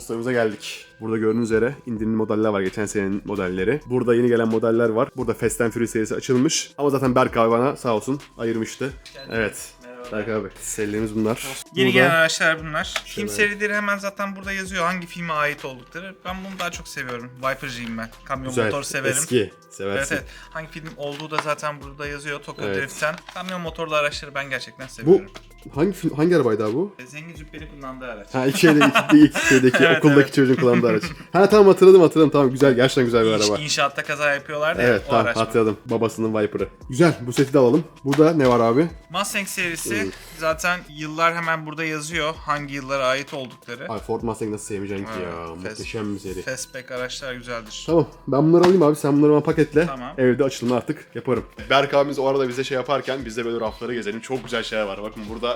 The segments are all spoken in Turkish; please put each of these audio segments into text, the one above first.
Tosto'muza geldik. Burada gördüğünüz üzere indirimli modeller var. Geçen senenin modelleri. Burada yeni gelen modeller var. Burada Fast and Furious serisi açılmış. Ama zaten Berk abi bana sağ olsun ayırmıştı. Evet. Berk abi. Serilerimiz bunlar. Yeni Burada- gelen araçlar bunlar. Film serileri hemen zaten burada yazıyor hangi filme ait oldukları. Ben bunu daha çok seviyorum. Viper'cıyım ben. Kamyon Güzel. motor severim. Eski. Evet Seversin. evet. Hangi film olduğu da zaten burada yazıyor. Tokyo Evet. Drift'ten. Kamyon motorlu araçları ben gerçekten Bu seviyorum. Hangi hangi arabaydı abi bu? E, Zengin Cübbeli kullandığı araç. Ha iki şeyde iki, ilk şeydeki Evet, okuldaki evet. çocuğun kullandığı araç. Ha tamam hatırladım hatırladım tamam güzel gerçekten güzel bir İş, araba. inşaatta kaza yapıyorlardı Evet ya, o tamam araç. hatırladım. Babasının Viper'ı. Güzel bu seti de alalım. Burada ne var abi? Mustang serisi Evet. zaten yıllar hemen burada yazıyor. Hangi yıllara ait oldukları. Ay Ford Mustang nasıl sevmeyeceksin ki Evet, ya. fast- Muhteşem bir seri. Fastback araçlar güzeldir. Tamam ben bunları alayım abi sen bunları bana paketle. Tamam. Evde açılımı artık yaparım. Berk abimiz o arada bize şey yaparken biz de böyle rafları gezelim. Çok güzel şeyler var. Bakın burada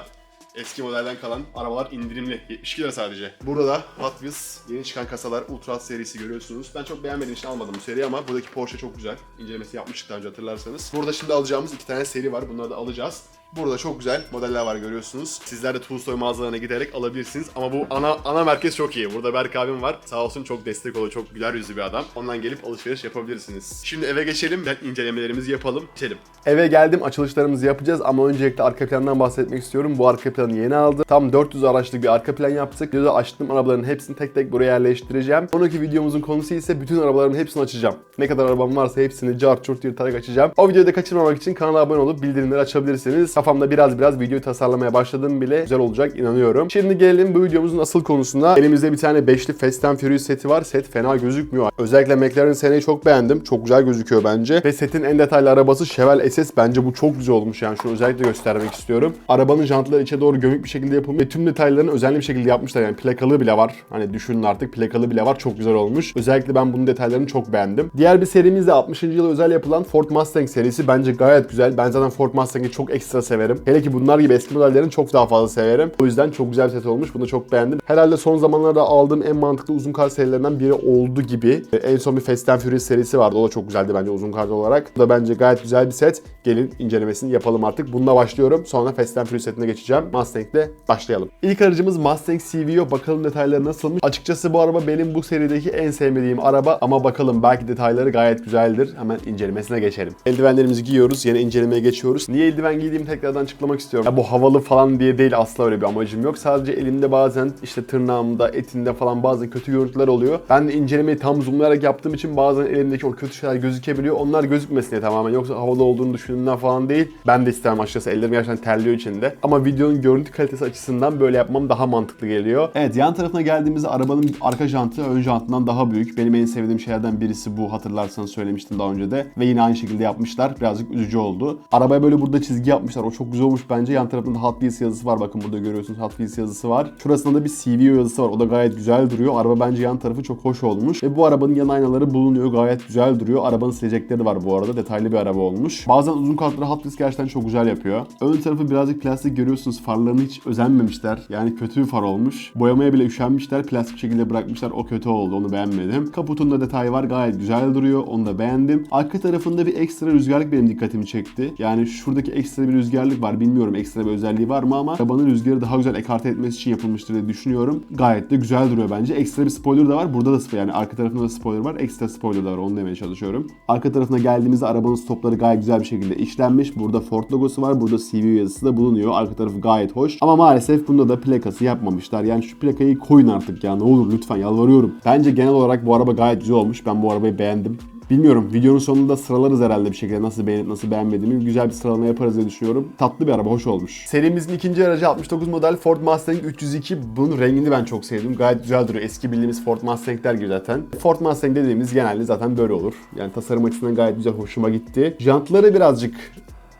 eski modelden kalan arabalar indirimli. 72 lira sadece. Burada da Hot Wheels yeni çıkan kasalar Ultra serisi görüyorsunuz. Ben çok beğenmediğim için almadım bu seriyi ama buradaki Porsche çok güzel. İncelemesi yapmıştık daha önce hatırlarsanız. Burada şimdi alacağımız iki tane seri var. Bunları da alacağız. Burada çok güzel modeller var görüyorsunuz. Sizler de Tuzsoy mağazalarına giderek alabilirsiniz. Ama bu ana ana merkez çok iyi. Burada Berk abim var. Sağ olsun çok destek oluyor. Çok güler yüzlü bir adam. Ondan gelip alışveriş yapabilirsiniz. Şimdi eve geçelim. Ben incelemelerimizi yapalım. Geçelim. Eve geldim. Açılışlarımızı yapacağız ama öncelikle arka plandan bahsetmek istiyorum. Bu arka planı yeni aldım. Tam 400 araçlık bir arka plan yaptık. Videoda açtım arabaların hepsini tek tek buraya yerleştireceğim. Sonraki videomuzun konusu ise bütün arabaların hepsini açacağım. Ne kadar arabam varsa hepsini car çurt yırtarak açacağım. O videoyu kaçırmamak için kanala abone olup bildirimleri açabilirsiniz. Kafamda biraz biraz videoyu tasarlamaya başladım bile. Güzel olacak inanıyorum. Şimdi gelelim bu videomuzun asıl konusuna. Elimizde bir tane beşli Fast and Furious seti var. Set fena gözükmüyor. Özellikle McLaren seneyi çok beğendim. Çok güzel gözüküyor bence. Ve setin en detaylı arabası Chevelle SS. Bence bu çok güzel olmuş yani. Şunu özellikle göstermek istiyorum. Arabanın jantları içe doğru gömük bir şekilde yapılmış. Ve tüm detaylarını özenli bir şekilde yapmışlar. Yani plakalı bile var. Hani düşünün artık plakalı bile var. Çok güzel olmuş. Özellikle ben bunun detaylarını çok beğendim. Diğer bir serimiz de 60. yıla özel yapılan Ford Mustang serisi. Bence gayet güzel. Ben zaten Ford Mustang'i çok ekstra severim. Hele ki bunlar gibi eski modellerini çok daha fazla severim. O yüzden çok güzel bir set olmuş. Bunu çok beğendim. Herhalde son zamanlarda aldığım en mantıklı uzun kar serilerinden biri oldu gibi. Ee, En son bir Fast and Furious serisi vardı. O da çok güzeldi bence uzun kar olarak. Bu da bence gayet güzel bir set. Gelin incelemesini yapalım artık. Bununla başlıyorum. Sonra Fast and Furious setine geçeceğim. Mustang'le başlayalım. İlk aracımız Mustang CVO. Bakalım detayları nasılmış. Açıkçası bu araba benim bu serideki en sevmediğim araba. Ama bakalım belki detayları gayet güzeldir. Hemen incelemesine geçelim. Eldivenlerimizi giyiyoruz. Yine incelemeye geçiyoruz. Niye eldiven giydiğimi tekrardan açıklamak istiyorum. Ya bu havalı falan diye değil asla öyle bir amacım yok. Sadece elimde bazen işte tırnağımda, etinde falan bazen kötü görüntüler oluyor. Ben de incelemeyi tam zoomlayarak yaptığım için bazen elimdeki o kötü şeyler gözükebiliyor. Onlar gözükmesin diye tamamen. Yoksa havalı olduğunu düşündüğümden falan değil. Ben de istemem açıkçası. Ellerim gerçekten terliyor içinde. Ama videonun görüntü kalitesi açısından böyle yapmam daha mantıklı geliyor. Evet yan tarafına geldiğimizde arabanın arka jantı ön jantından daha büyük. Benim en sevdiğim şeylerden birisi bu. Hatırlarsanız söylemiştim daha önce de. Ve yine aynı şekilde yapmışlar. Birazcık üzücü oldu. Arabaya böyle burada çizgi yapmışlar. O çok güzel olmuş bence. Yan tarafında Hot Wheels yazısı var. Bakın burada görüyorsunuz Hot Wheels yazısı var. Şurasında da bir CVO yazısı var. O da gayet güzel duruyor. Araba bence yan tarafı çok hoş olmuş. Ve bu arabanın yan aynaları bulunuyor. Gayet güzel duruyor. Arabanın silecekleri de var bu arada. Detaylı bir araba olmuş. Bazen uzun kartları Hot Wheels gerçekten çok güzel yapıyor. Ön tarafı birazcık plastik görüyorsunuz. Farlarını hiç özenmemişler. Yani kötü bir far olmuş. Boyamaya bile üşenmişler. Plastik şekilde bırakmışlar. O kötü oldu. Onu beğenmedim. Kaputunda detay var. Gayet güzel duruyor. Onu da beğendim. Arka tarafında bir ekstra rüzgarlık benim dikkatimi çekti. Yani şuradaki ekstra bir rüzgarlık var. Bilmiyorum ekstra bir özelliği var mı ama arabanın rüzgarı daha güzel ekarte etmesi için yapılmıştır diye düşünüyorum. Gayet de güzel duruyor bence. Ekstra bir spoiler da var. Burada da. Yani arka tarafında da spoiler var. Ekstra spoiler da var. Onu demeye çalışıyorum. Arka tarafına geldiğimizde arabanın stopları gayet güzel bir şekilde işlenmiş. Burada Ford logosu var. Burada CVO yazısı da bulunuyor. Arka tarafı gayet hoş. Ama maalesef bunda da plakası yapmamışlar. Yani şu plakayı koyun artık ya. Ne olur lütfen yalvarıyorum. Bence genel olarak bu araba gayet güzel olmuş. Ben bu arabayı beğendim. Bilmiyorum. Videonun sonunda sıralarız herhalde bir şekilde. Nasıl beğenip nasıl beğenmediğimi. Güzel bir sıralama yaparız diye düşünüyorum. Tatlı bir araba. Hoş olmuş. Serimizin ikinci aracı 69 model Ford Mustang 302. Bunun rengini ben çok sevdim. Gayet güzel duruyor. Eski bildiğimiz Ford Mustang'ler gibi zaten. Ford Mustang dediğimiz genelde zaten böyle olur. Yani tasarım açısından gayet güzel. Hoşuma gitti. Jantları birazcık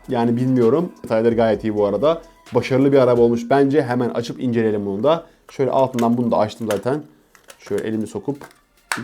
yani bilmiyorum. Detayları gayet iyi bu arada. Başarılı bir araba olmuş. Bence hemen açıp inceleyelim bunu da. Şöyle altından bunu da açtım zaten. Şöyle elimi sokup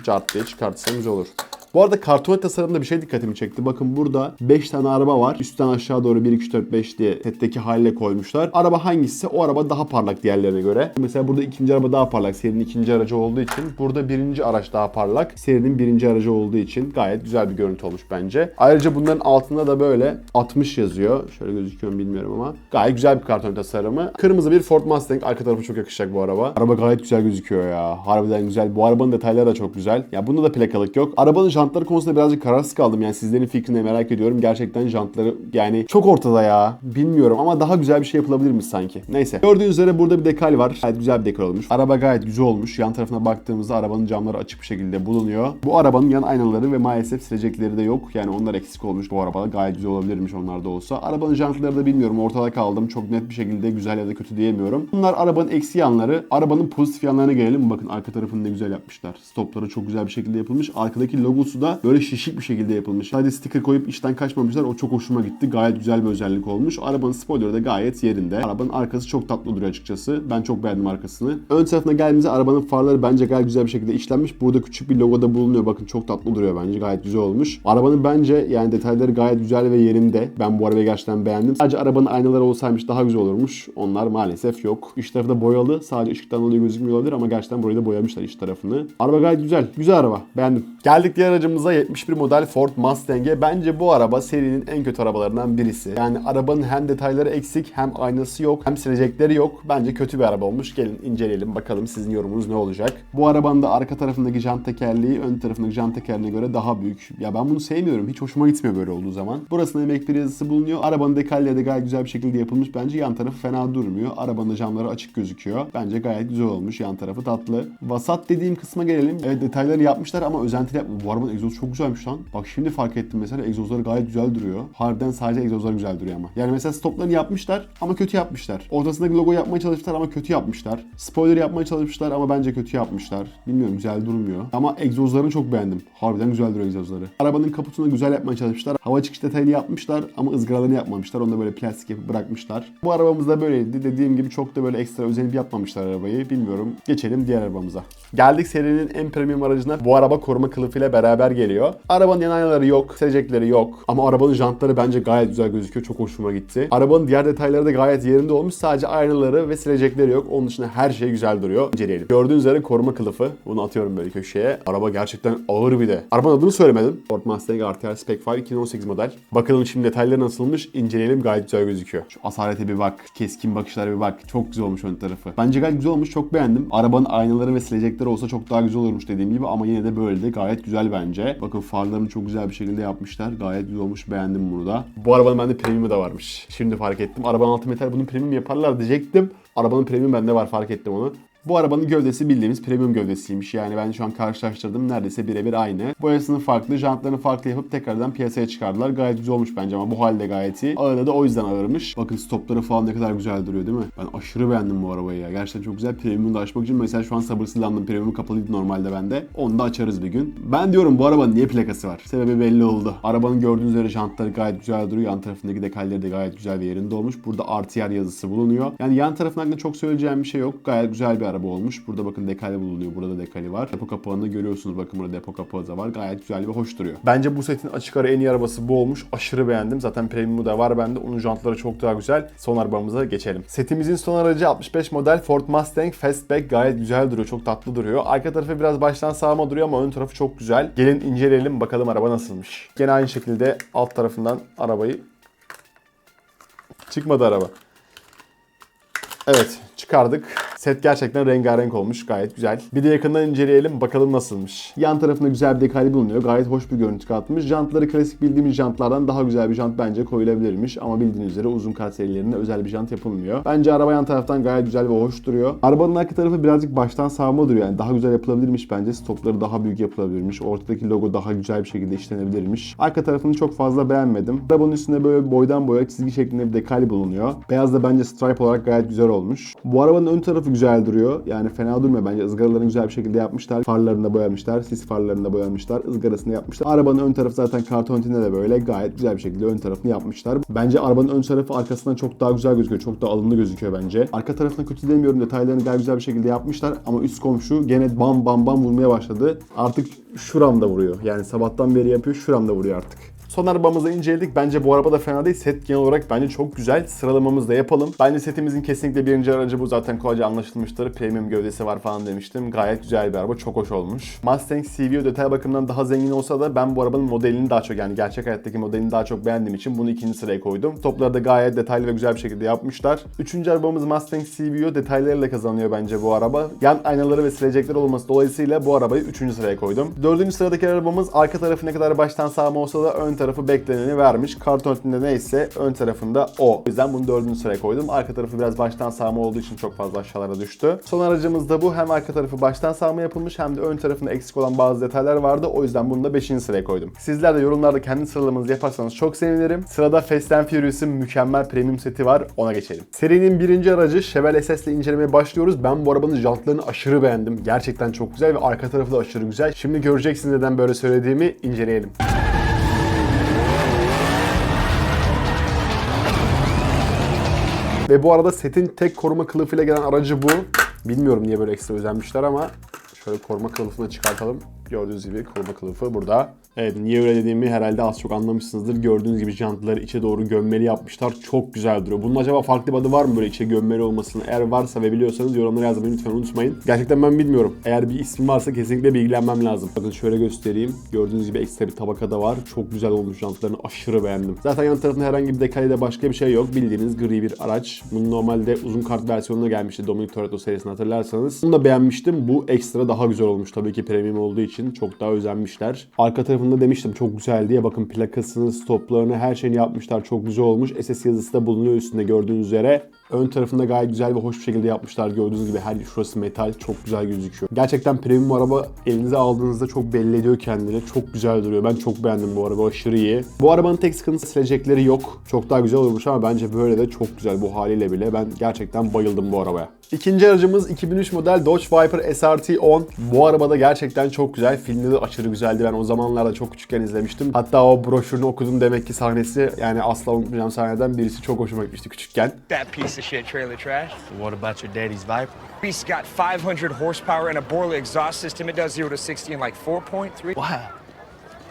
cart diye çıkartırsam güzel olur. Bu arada karton tasarımda bir şey dikkatimi çekti. Bakın burada 5 tane araba var. Üstten aşağı doğru 1, 2, 3, 4, 5 diye setteki haliyle koymuşlar. Araba hangisi? O araba daha parlak diğerlerine göre. Mesela burada ikinci araba daha parlak. Serinin ikinci aracı olduğu için. Burada birinci araç daha parlak. Serinin birinci aracı olduğu için gayet güzel bir görüntü olmuş bence. Ayrıca bunların altında da böyle 60 yazıyor. Şöyle gözüküyor mu bilmiyorum ama. Gayet güzel bir karton tasarımı. Kırmızı bir Ford Mustang. Arka tarafı çok yakışacak bu araba. Araba gayet güzel gözüküyor ya. Harbiden güzel. Bu arabanın detayları da çok güzel. Ya bunda da plakalık yok. Arabanın jantları konusunda birazcık kararsız kaldım. Yani sizlerin fikrini merak ediyorum. Gerçekten jantları yani çok ortada ya. Bilmiyorum ama daha güzel bir şey yapılabilir mi sanki? Neyse. Gördüğünüz üzere burada bir dekal var. Gayet güzel bir dekal olmuş. Araba gayet güzel olmuş. Yan tarafına baktığımızda arabanın camları açık bir şekilde bulunuyor. Bu arabanın yan aynaları ve maalesef silecekleri de yok. Yani onlar eksik olmuş bu arabada. Gayet güzel olabilirmiş onlar da olsa. Arabanın jantları da bilmiyorum. Ortada kaldım. Çok net bir şekilde güzel ya da kötü diyemiyorum. Bunlar arabanın eksi yanları. Arabanın pozitif yanlarına gelelim. Bakın arka tarafını ne güzel yapmışlar. Stopları çok güzel bir şekilde yapılmış. Arkadaki logosu da böyle şişik bir şekilde yapılmış. Sadece sticker koyup işten kaçmamışlar. O çok hoşuma gitti. Gayet güzel bir özellik olmuş. Arabanın spoilerı da gayet yerinde. Arabanın arkası çok tatlı duruyor açıkçası. Ben çok beğendim arkasını. Ön tarafına geldiğimizde arabanın farları bence gayet güzel bir şekilde işlenmiş. Burada küçük bir logo da bulunuyor. Bakın çok tatlı duruyor bence. Gayet güzel olmuş. Arabanın bence yani detayları gayet güzel ve yerinde. Ben bu arabayı gerçekten beğendim. Sadece arabanın aynaları olsaymış daha güzel olurmuş. Onlar maalesef yok. İç tarafı da boyalı. Sadece ışıktan dolayı gözükmüyor olabilir ama gerçekten burayı da boyamışlar iç tarafını. Araba gayet güzel. Güzel araba. Beğendim. Geldik diğer aracımıza 71 model Ford Mustang'e. Bence bu araba serinin en kötü arabalarından birisi. Yani arabanın hem detayları eksik hem aynası yok hem silecekleri yok. Bence kötü bir araba olmuş. Gelin inceleyelim bakalım sizin yorumunuz ne olacak. Bu arabanın da arka tarafındaki jant tekerleği ön tarafındaki jant tekerleğine göre daha büyük. Ya ben bunu sevmiyorum. Hiç hoşuma gitmiyor böyle olduğu zaman. Burasında emek bir yazısı bulunuyor. Arabanın dekalleri de gayet güzel bir şekilde yapılmış. Bence yan tarafı fena durmuyor. Arabanın da camları açık gözüküyor. Bence gayet güzel olmuş. Yan tarafı tatlı. Vasat dediğim kısma gelelim. Evet detayları yapmışlar ama özentili yapma. Bu arabanın egzozu çok güzelmiş lan. Bak şimdi fark ettim mesela egzozları gayet güzel duruyor. Harbiden sadece egzozlar güzel duruyor ama. Yani mesela stoplarını yapmışlar ama kötü yapmışlar. Ortasındaki logo yapmaya çalışmışlar ama kötü yapmışlar. Spoiler yapmaya çalışmışlar ama bence kötü yapmışlar. Bilmiyorum güzel durmuyor. Ama egzozlarını çok beğendim. Harbiden güzel duruyor egzozları. Arabanın kaputunu güzel yapmaya çalışmışlar. Hava çıkış detayını yapmışlar ama ızgaralarını yapmamışlar. Onu da böyle plastik yapıp bırakmışlar. Bu arabamız da böyleydi. Dediğim gibi çok da böyle ekstra özenip yapmamışlar arabayı. Bilmiyorum. Geçelim diğer arabamıza. Geldik serinin en premium aracına. Bu araba koruma kılıfıyla beraber geliyor. Arabanın yan aynaları yok. Silecekleri yok. Ama arabanın jantları bence gayet güzel gözüküyor. Çok hoşuma gitti. Arabanın diğer detayları da gayet yerinde olmuş. Sadece aynaları ve silecekleri yok. Onun dışında her şey güzel duruyor. İnceleyelim. Gördüğünüz üzere koruma kılıfı. Bunu atıyorum böyle köşeye. Araba gerçekten ağır bir de. Arabanın adını söylemedim. Ford Mustang RTR Spec 5 2018 model. Bakalım şimdi detayları nasılmış. İnceleyelim. Gayet güzel gözüküyor. Şu asalete bir bak. Keskin bakışlara bir bak. Çok güzel olmuş ön tarafı. Bence gayet güzel olmuş. Çok beğendim. Arabanın aynaları ve silecekleri olsa çok daha güzel olurmuş dediğim gibi ama yine de böyle de gayet güzel bence. Bakın farlarını çok güzel bir şekilde yapmışlar. Gayet güzel olmuş. Beğendim bunu da. Bu arabanın bende premium'u da varmış. Şimdi fark ettim. Arabanın altı metal bunun premium yaparlar diyecektim. Arabanın premium bende var fark ettim onu. Bu arabanın gövdesi bildiğimiz premium gövdesiymiş. Yani ben şu an karşılaştırdım neredeyse birebir aynı. Boyasını farklı, jantlarını farklı yapıp tekrardan piyasaya çıkardılar. Gayet güzel olmuş bence ama bu halde gayet iyi. Ağırlığı da o yüzden ağırmış. Bakın stopları falan ne kadar güzel duruyor değil mi? Ben aşırı beğendim bu arabayı ya. Gerçekten çok güzel. Premium'u da açmak için mesela şu an sabırsızlandım. Premium'u kapalıydı normalde bende. Onu da açarız bir gün. Ben diyorum bu arabanın niye plakası var? Sebebi belli oldu. Arabanın gördüğünüz üzere jantları gayet güzel duruyor. Yan tarafındaki dekalleri de gayet güzel bir yerinde olmuş. Burada RTR yazısı bulunuyor. Yani yan tarafın hakkında çok söyleyeceğim bir şey yok. Gayet güzel bir araba olmuş. Burada bakın dekali bulunuyor. Burada dekali var. Depo kapağını görüyorsunuz. Bakın burada depo kapağı da var. Gayet güzel ve hoş duruyor. Bence bu setin açık ara en iyi arabası bu olmuş. Aşırı beğendim. Zaten premium'u da var bende. Onun jantları çok daha güzel. Son arabamıza geçelim. Setimizin son aracı 65 model Ford Mustang Fastback. Gayet güzel duruyor. Çok tatlı duruyor. Arka tarafı biraz baştan sağma duruyor ama ön tarafı çok güzel. Gelin inceleyelim bakalım araba nasılmış. Gene aynı şekilde alt tarafından arabayı Çıkmadı araba. Evet çıkardık. Set gerçekten rengarenk olmuş. Gayet güzel. Bir de yakından inceleyelim bakalım nasılmış. Yan tarafında güzel bir dekali bulunuyor. Gayet hoş bir görüntü katmış. Jantları klasik bildiğimiz jantlardan daha güzel bir jant bence koyulabilirmiş. Ama bildiğiniz üzere uzun kart serilerinde özel bir jant yapılmıyor. Bence araba yan taraftan gayet güzel ve hoş duruyor. Arabanın arka tarafı birazcık baştan sağma duruyor. Yani daha güzel yapılabilirmiş bence. Stopları daha büyük yapılabilirmiş. Ortadaki logo daha güzel bir şekilde işlenebilirmiş. Arka tarafını çok fazla beğenmedim. Arabanın üstünde böyle boydan boya çizgi şeklinde bir dekal bulunuyor. Beyaz da bence stripe olarak gayet güzel olmuş. Bu arabanın ön tarafı güzel duruyor. Yani fena durmuyor bence. Izgaralarını güzel bir şekilde yapmışlar. Farlarını da boyamışlar. Sis farlarını da boyamışlar. ızgarasını yapmışlar. Arabanın ön tarafı zaten kartontinde de böyle gayet güzel bir şekilde ön tarafını yapmışlar. Bence arabanın ön tarafı arkasından çok daha güzel gözüküyor. Çok daha alımlı gözüküyor bence. Arka tarafına kötü demiyorum. Detaylarını gayet güzel bir şekilde yapmışlar. Ama üst komşu gene bam bam bam vurmaya başladı. Artık şuramda vuruyor. Yani sabahtan beri yapıyor. Şuramda vuruyor artık. Son arabamızı inceledik. Bence bu araba da fena değil. Set genel olarak bence çok güzel. Sıralamamızı da yapalım. Bence setimizin kesinlikle birinci aracı bu. Zaten kolayca anlaşılmıştır. Premium gövdesi var falan demiştim. Gayet güzel bir araba. Çok hoş olmuş. Mustang CVO detay bakımından daha zengin olsa da ben bu arabanın modelini daha çok yani gerçek hayattaki modelini daha çok beğendiğim için bunu ikinci sıraya koydum. Topları da gayet detaylı ve güzel bir şekilde yapmışlar. Üçüncü arabamız Mustang CVO detaylarıyla kazanıyor bence bu araba. Yan aynaları ve silecekler olması dolayısıyla bu arabayı üçüncü sıraya koydum. Dördüncü sıradaki arabamız arka tarafı ne kadar baştan sağma olsa da ön tarafı bekleneni vermiş. Kartonetinde neyse ön tarafında o. O yüzden bunu dördüncü sıraya koydum. Arka tarafı biraz baştan sağma olduğu için çok fazla aşağılara düştü. Son aracımız da bu. Hem arka tarafı baştan sağma yapılmış hem de ön tarafında eksik olan bazı detaylar vardı. O yüzden bunu da 5. sıraya koydum. Sizler de yorumlarda kendi sıralamanızı yaparsanız çok sevinirim. Sırada Fast and Furious'ın mükemmel premium seti var. Ona geçelim. Serinin birinci aracı Chevrolet SS ile incelemeye başlıyoruz. Ben bu arabanın jantlarını aşırı beğendim. Gerçekten çok güzel ve arka tarafı da aşırı güzel. Şimdi göreceksiniz neden böyle söylediğimi inceleyelim. Ve bu arada setin tek koruma kılıfıyla gelen aracı bu. Bilmiyorum niye böyle ekstra özenmişler ama şöyle koruma kılıfını çıkartalım. Gördüğünüz gibi koruma kılıfı burada. Evet niye öyle dediğimi herhalde az çok anlamışsınızdır. Gördüğünüz gibi jantları içe doğru gömmeli yapmışlar. Çok güzel duruyor. Bunun acaba farklı bir adı var mı böyle içe gömmeli olmasının? Eğer varsa ve biliyorsanız yorumlara yazmayı lütfen unutmayın. Gerçekten ben bilmiyorum. Eğer bir ismi varsa kesinlikle bilgilenmem lazım. Bakın şöyle göstereyim. Gördüğünüz gibi ekstra bir tabaka da var. Çok güzel olmuş jantlarını aşırı beğendim. Zaten yan tarafında herhangi bir detayda başka bir şey yok. Bildiğiniz gri bir araç. Bunun normalde uzun kart versiyonuna gelmişti Dominic Toretto serisini hatırlarsanız. Bunu da beğenmiştim. Bu ekstra daha güzel olmuş. Tabii ki premium olduğu için çok daha özenmişler. Arka tarafında demiştim çok güzel diye. Bakın plakasını, stoplarını, her şeyini yapmışlar. Çok güzel olmuş. SS yazısı da bulunuyor üstünde gördüğünüz üzere. Ön tarafında gayet güzel ve hoş bir şekilde yapmışlar. Gördüğünüz gibi her şurası metal. Çok güzel gözüküyor. Gerçekten premium araba elinize aldığınızda çok belli ediyor kendini. Çok güzel duruyor. Ben çok beğendim bu araba. Aşırı iyi. Bu arabanın tek sıkıntısı silecekleri yok. Çok daha güzel olmuş ama bence böyle de çok güzel bu haliyle bile. Ben gerçekten bayıldım bu arabaya. İkinci aracımız 2003 model Dodge Viper SRT 10. Bu arabada gerçekten çok güzel. Filmde de aşırı güzeldi. Ben o zamanlarda çok küçükken izlemiştim. Hatta o broşürünü okudum demek ki sahnesi yani asla unutmayacağım sahneden birisi çok hoşuma gitmişti küçükken. That piece of shit trailer trash. What about your daddy's Viper? Beast got 500 horsepower and a Borley exhaust system. It does 0 to 60 in like 4.3. Wow.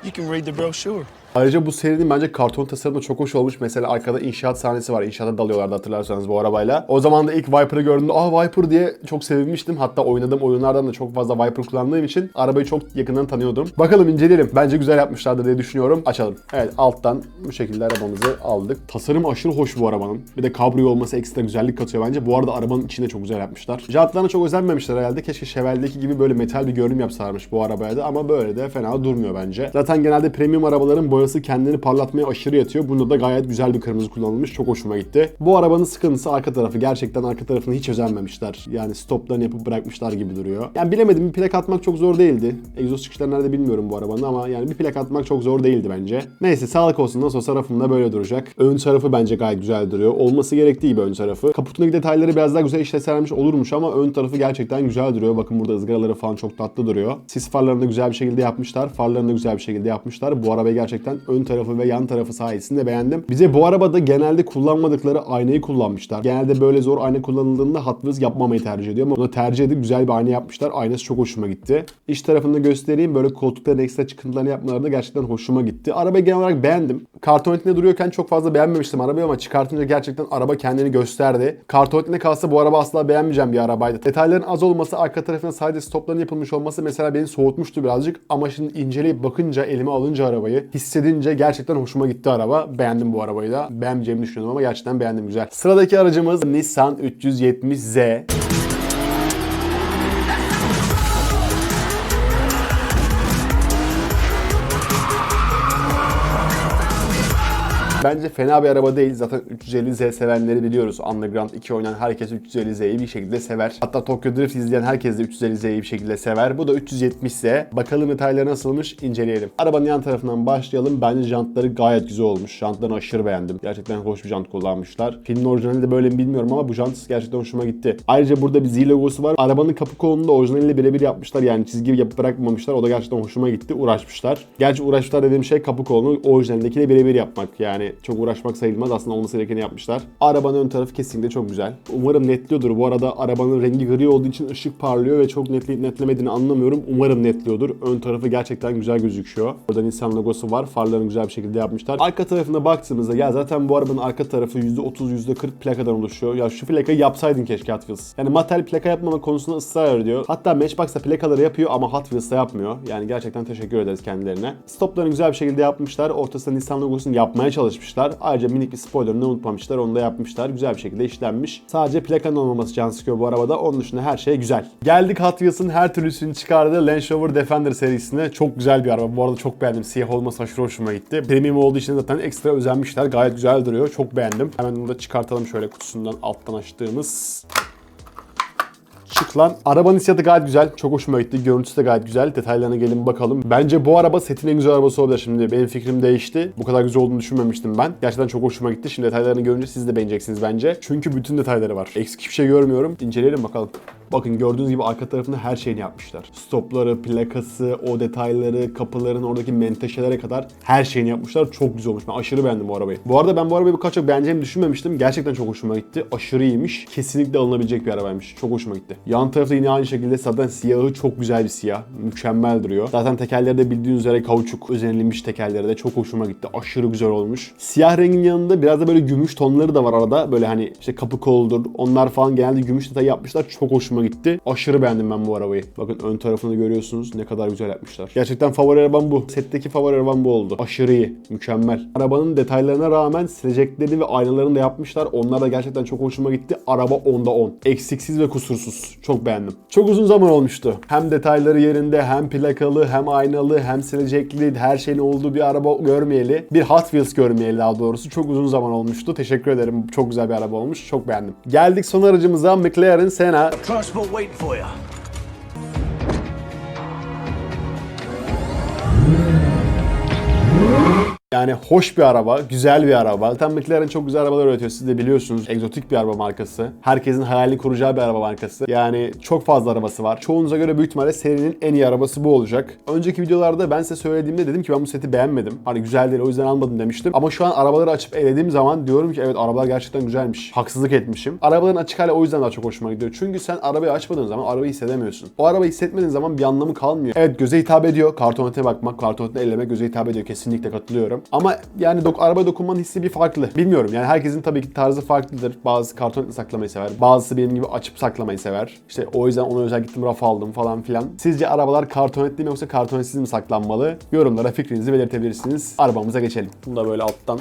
You can read the brochure. Ayrıca bu serinin bence karton tasarımı çok hoş olmuş. Mesela arkada inşaat sahnesi var. İnşaata dalıyorlardı hatırlarsanız bu arabayla. O zaman da ilk Viper'ı gördüğümde ah Viper diye çok sevinmiştim. Hatta oynadığım oyunlardan da çok fazla Viper kullandığım için arabayı çok yakından tanıyordum. Bakalım inceleyelim. Bence güzel yapmışlardır diye düşünüyorum. Açalım. Evet alttan bu şekilde arabamızı aldık. Tasarım aşırı hoş bu arabanın. Bir de kabrio olması ekstra güzellik katıyor bence. Bu arada arabanın içinde çok güzel yapmışlar. Jantlarına çok özenmemişler herhalde. Keşke Chevrolet'deki gibi böyle metal bir görünüm yapsalarmış bu arabaya da ama böyle de fena durmuyor bence. Zaten genelde premium arabaların boyası kendini parlatmaya aşırı yatıyor. Bunda da gayet güzel bir kırmızı kullanılmış. Çok hoşuma gitti. Bu arabanın sıkıntısı arka tarafı. Gerçekten arka tarafını hiç özenmemişler. Yani stoplarını yapıp bırakmışlar gibi duruyor. Yani bilemedim bir plak atmak çok zor değildi. Egzoz çıkışları nerede bilmiyorum bu arabanın ama yani bir plak atmak çok zor değildi bence. Neyse sağlık olsun nasıl olsa rafımda böyle duracak. Ön tarafı bence gayet güzel duruyor. Olması gerektiği gibi ön tarafı. Kaputundaki detayları biraz daha güzel işleselermiş olurmuş ama ön tarafı gerçekten güzel duruyor. Bakın burada ızgaraları falan çok tatlı duruyor. Sis farlarını güzel bir şekilde yapmışlar. Farlarını da güzel bir şekilde yapmışlar. Bu arabayı gerçekten ön tarafı ve yan tarafı sayesinde beğendim. Bize bu arabada genelde kullanmadıkları aynayı kullanmışlar. Genelde böyle zor ayna kullanıldığında Hot Wheels yapmamayı tercih ediyor ama bunu tercih edip güzel bir ayna yapmışlar. Aynası çok hoşuma gitti. İç tarafını göstereyim. Böyle koltukların ekstra çıkıntılarını yapmaları da gerçekten hoşuma gitti. Arabayı genel olarak beğendim. Kartonetinde duruyorken çok fazla beğenmemiştim arabayı ama çıkartınca gerçekten araba kendini gösterdi. Kartonetinde kalsa bu araba asla beğenmeyeceğim bir arabaydı. Detayların az olması, arka tarafına sadece stopların yapılmış olması mesela beni soğutmuştu birazcık. Ama şimdi inceleyip bakınca, elime alınca arabayı, hissedince gerçekten hoşuma gitti araba. Beğendim bu arabayı da. Beğenmeyeceğimi düşünüyordum ama gerçekten beğendim güzel. Sıradaki aracımız Nissan 370Z. Bence fena bir araba değil. Zaten 350Z sevenleri biliyoruz. Underground 2 oynayan herkes 350Z'yi bir şekilde sever. Hatta Tokyo Drift izleyen herkes de 350Z'yi bir şekilde sever. Bu da 370Z. Bakalım detayları nasılmış inceleyelim. Arabanın yan tarafından başlayalım. Bence jantları gayet güzel olmuş. Jantlarını aşırı beğendim. Gerçekten hoş bir jant kullanmışlar. Filmin orijinali de böyle mi bilmiyorum ama bu jant gerçekten hoşuma gitti. Ayrıca burada bir Z logosu var. Arabanın kapı kolunu da orijinaliyle birebir yapmışlar. Yani çizgi yapıp bırakmamışlar. O da gerçekten hoşuma gitti. Uğraşmışlar. Gerçi uğraşmışlar dediğim şey kapı kolunu orijinalindekiyle birebir yapmak. Yani çok uğraşmak sayılmaz. Aslında olması gerekeni yapmışlar. Arabanın ön tarafı kesinlikle çok güzel. Umarım netliyordur. Bu arada arabanın rengi gri olduğu için ışık parlıyor ve çok netleyip netlemediğini anlamıyorum. Umarım netliyordur. Ön tarafı gerçekten güzel gözüküyor. Burada Nissan logosu var. Farlarını güzel bir şekilde yapmışlar. Arka tarafına baktığımızda ya zaten bu arabanın arka tarafı %30 %40 plakadan oluşuyor. Ya şu plakayı yapsaydın keşke Hot Wheels. Yani Mattel plaka yapmama konusunda ısrar ediyor. Hatta Matchbox'ta plakaları yapıyor ama Hot Wheels'ta yapmıyor. Yani gerçekten teşekkür ederiz kendilerine. Stoplarını güzel bir şekilde yapmışlar. Ortasında Nissan logosunu yapmaya çalışmışlar. Ayrıca minik bir spoilerını unutmamışlar. Onu da yapmışlar. Güzel bir şekilde işlenmiş. Sadece plakanın olmaması can sıkıyor bu arabada. Onun dışında her şey güzel. Geldik Hot Wheels'ın her türlüsünü çıkardığı Land Rover Defender serisine. Çok güzel bir araba. Bu arada çok beğendim. Siyah olması aşırı hoşuma gitti. Premium olduğu için zaten ekstra özenmişler. Gayet güzel duruyor. Çok beğendim. Hemen bunu da çıkartalım şöyle kutusundan alttan açtığımız. Şık lan. Arabanın hissiyatı gayet güzel. Çok hoşuma gitti. Görüntüsü de gayet güzel. Detaylarına gelin bakalım. Bence bu araba setin en güzel arabası olabilir şimdi. Benim fikrim değişti. Bu kadar güzel olduğunu düşünmemiştim ben. Gerçekten çok hoşuma gitti. Şimdi detaylarını görünce siz de beğeneceksiniz bence. Çünkü bütün detayları var. Eksik hiçbir şey görmüyorum. İnceleyelim bakalım. Bakın gördüğünüz gibi arka tarafında her şeyini yapmışlar. Stopları, plakası, o detayları, kapıların oradaki menteşelere kadar her şeyini yapmışlar. Çok güzel olmuş. Ben aşırı beğendim bu arabayı. Bu arada ben bu arabayı bu kadar çok beğeneceğimi düşünmemiştim. Gerçekten çok hoşuma gitti. Aşırı iyiymiş. Kesinlikle alınabilecek bir arabaymış. Çok hoşuma gitti. Yan tarafta yine aynı şekilde zaten siyahı çok güzel bir siyah. Mükemmel duruyor. Zaten tekerleri de bildiğiniz üzere kauçuk özenilmiş tekerleri de çok hoşuma gitti. Aşırı güzel olmuş. Siyah rengin yanında biraz da böyle gümüş tonları da var arada. Böyle hani işte kapı koludur. Onlar falan genelde gümüş detay yapmışlar. Çok hoşuma gitti. Aşırı beğendim ben bu arabayı. Bakın ön tarafını görüyorsunuz. Ne kadar güzel yapmışlar. Gerçekten favori arabam bu. Setteki favori arabam bu oldu. Aşırı iyi. Mükemmel. Arabanın detaylarına rağmen silecekleri ve aynalarını da yapmışlar. Onlar da gerçekten çok hoşuma gitti. Araba 10'da 10. Eksiksiz ve kusursuz. Çok beğendim. Çok uzun zaman olmuştu. Hem detayları yerinde, hem plakalı, hem aynalı, hem silecekli, her şeyin olduğu bir araba görmeyeli. Bir Hot Wheels görmeyeli daha doğrusu. Çok uzun zaman olmuştu. Teşekkür ederim. Çok güzel bir araba olmuş. Çok beğendim. Geldik son aracımıza McLaren Senna. Transport waiting for you. Yani hoş bir araba, güzel bir araba. Zaten McLaren çok güzel arabalar üretiyor. Siz de biliyorsunuz. Egzotik bir araba markası. Herkesin hayalini kuracağı bir araba markası. Yani çok fazla arabası var. Çoğunuza göre büyük ihtimalle serinin en iyi arabası bu olacak. Önceki videolarda ben size söylediğimde dedim ki ben bu seti beğenmedim. Hani güzel değil o yüzden almadım demiştim. Ama şu an arabaları açıp elediğim zaman diyorum ki evet arabalar gerçekten güzelmiş. Haksızlık etmişim. Arabaların açık hali o yüzden daha çok hoşuma gidiyor. Çünkü sen arabayı açmadığın zaman arabayı hissedemiyorsun. O arabayı hissetmediğin zaman bir anlamı kalmıyor. Evet göze hitap ediyor. Kartonete bakmak, kartonete ellemek göze hitap ediyor. Kesinlikle katılıyorum. Ama yani dok araba dokunmanın hissi bir farklı. Bilmiyorum yani herkesin tabii ki tarzı farklıdır. Bazı kartonetle saklamayı sever. Bazısı benim gibi açıp saklamayı sever. İşte o yüzden ona özel gittim raf aldım falan filan. Sizce arabalar kartonetli mi yoksa kartonetsiz mi saklanmalı? Yorumlara fikrinizi belirtebilirsiniz. Arabamıza geçelim. Bunu da böyle alttan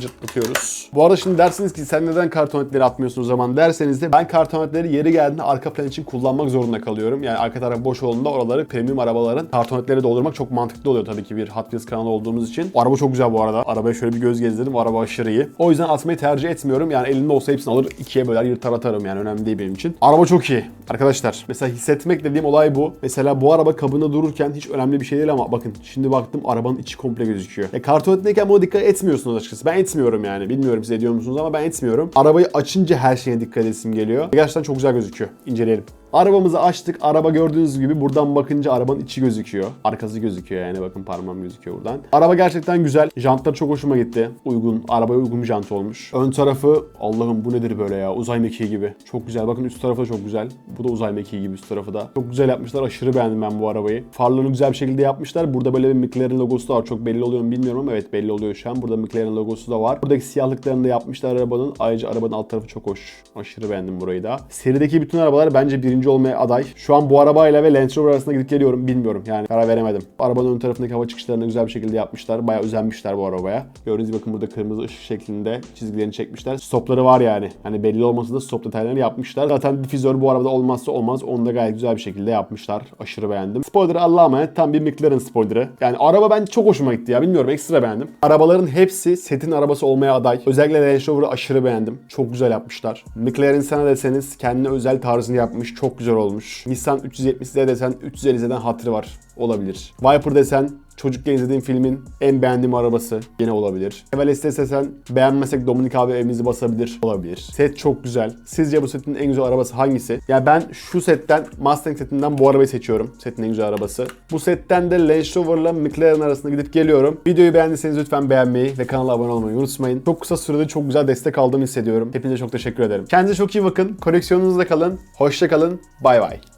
cırtlatıyoruz. Bu arada şimdi dersiniz ki sen neden kartonetleri atmıyorsun o zaman derseniz de ben kartonetleri yeri geldiğinde arka plan için kullanmak zorunda kalıyorum. Yani arka taraf boş olduğunda oraları premium arabaların kartonetleri doldurmak çok mantıklı oluyor tabii ki bir Hot Wheels kanalı olduğumuz için. O araba çok güzel bu arada. Arabaya şöyle bir göz gezdirdim. O araba aşırı iyi. O yüzden atmayı tercih etmiyorum. Yani elimde olsa hepsini alır ikiye böler yırtar atarım yani önemli değil benim için. Araba çok iyi. Arkadaşlar mesela hissetmek dediğim olay bu. Mesela bu araba kabında dururken hiç önemli bir şey değil ama bakın şimdi baktım arabanın içi komple gözüküyor. E, kartonetteyken buna dikkat etmiyorsunuz açıkçası. Ben etmiyorum yani. Bilmiyorum siz ediyor musunuz ama ben etmiyorum. Arabayı açınca her şeye dikkat etsim geliyor. Gerçekten çok güzel gözüküyor. İnceleyelim. Arabamızı açtık. Araba gördüğünüz gibi buradan bakınca arabanın içi gözüküyor. Arkası gözüküyor yani bakın parmağım gözüküyor buradan. Araba gerçekten güzel. Jantlar çok hoşuma gitti. Uygun. Arabaya uygun bir jant olmuş. Ön tarafı Allah'ım bu nedir böyle ya? Uzay mekiği gibi. Çok güzel. Bakın üst tarafı da çok güzel. Bu da uzay mekiği gibi üst tarafı da. Çok güzel yapmışlar. Aşırı beğendim ben bu arabayı. Farlarını güzel bir şekilde yapmışlar. Burada böyle bir McLaren logosu da var. Çok belli oluyor mu bilmiyorum ama evet belli oluyor şu an. Burada McLaren logosu da var. Buradaki siyahlıklarını da yapmışlar arabanın. Ayrıca arabanın alt tarafı çok hoş. Aşırı beğendim burayı da. Serideki bütün arabalar bence birinci birinci olmaya aday. Şu an bu arabayla ve Land Rover arasında gidip geliyorum bilmiyorum yani karar veremedim. Arabanın ön tarafındaki hava çıkışlarını güzel bir şekilde yapmışlar. Bayağı özenmişler bu arabaya. Gördüğünüz gibi bakın burada kırmızı ışık şeklinde çizgilerini çekmişler. Stopları var yani. Hani belli olmasa da stop detaylarını yapmışlar. Zaten difüzör bu arabada olmazsa olmaz. Onu da gayet güzel bir şekilde yapmışlar. Aşırı beğendim. Spoiler'ı Allah'a emanet tam bir McLaren spoiler'ı. Yani araba bence çok hoşuma gitti ya. Bilmiyorum ekstra beğendim. Arabaların hepsi setin arabası olmaya aday. Özellikle Range Rover'ı aşırı beğendim. Çok güzel yapmışlar. McLaren sana deseniz kendine özel tarzını yapmış. Çok güzel olmuş. Nissan 370Z desen 350Z'den hatırı var. Olabilir. Viper desen çocukken izlediğim filmin en beğendiğim arabası yine olabilir. Evel istesen beğenmesek Dominik abi evimizi basabilir olabilir. Set çok güzel. Sizce bu setin en güzel arabası hangisi? Ya ben şu setten Mustang setinden bu arabayı seçiyorum. Setin en güzel arabası. Bu setten de Range Rover'la McLaren arasında gidip geliyorum. Videoyu beğendiyseniz lütfen beğenmeyi ve kanala abone olmayı unutmayın. Çok kısa sürede çok güzel destek aldığımı hissediyorum. Hepinize çok teşekkür ederim. Kendinize çok iyi bakın. Koleksiyonunuzda kalın. Hoşça kalın. Bay bay.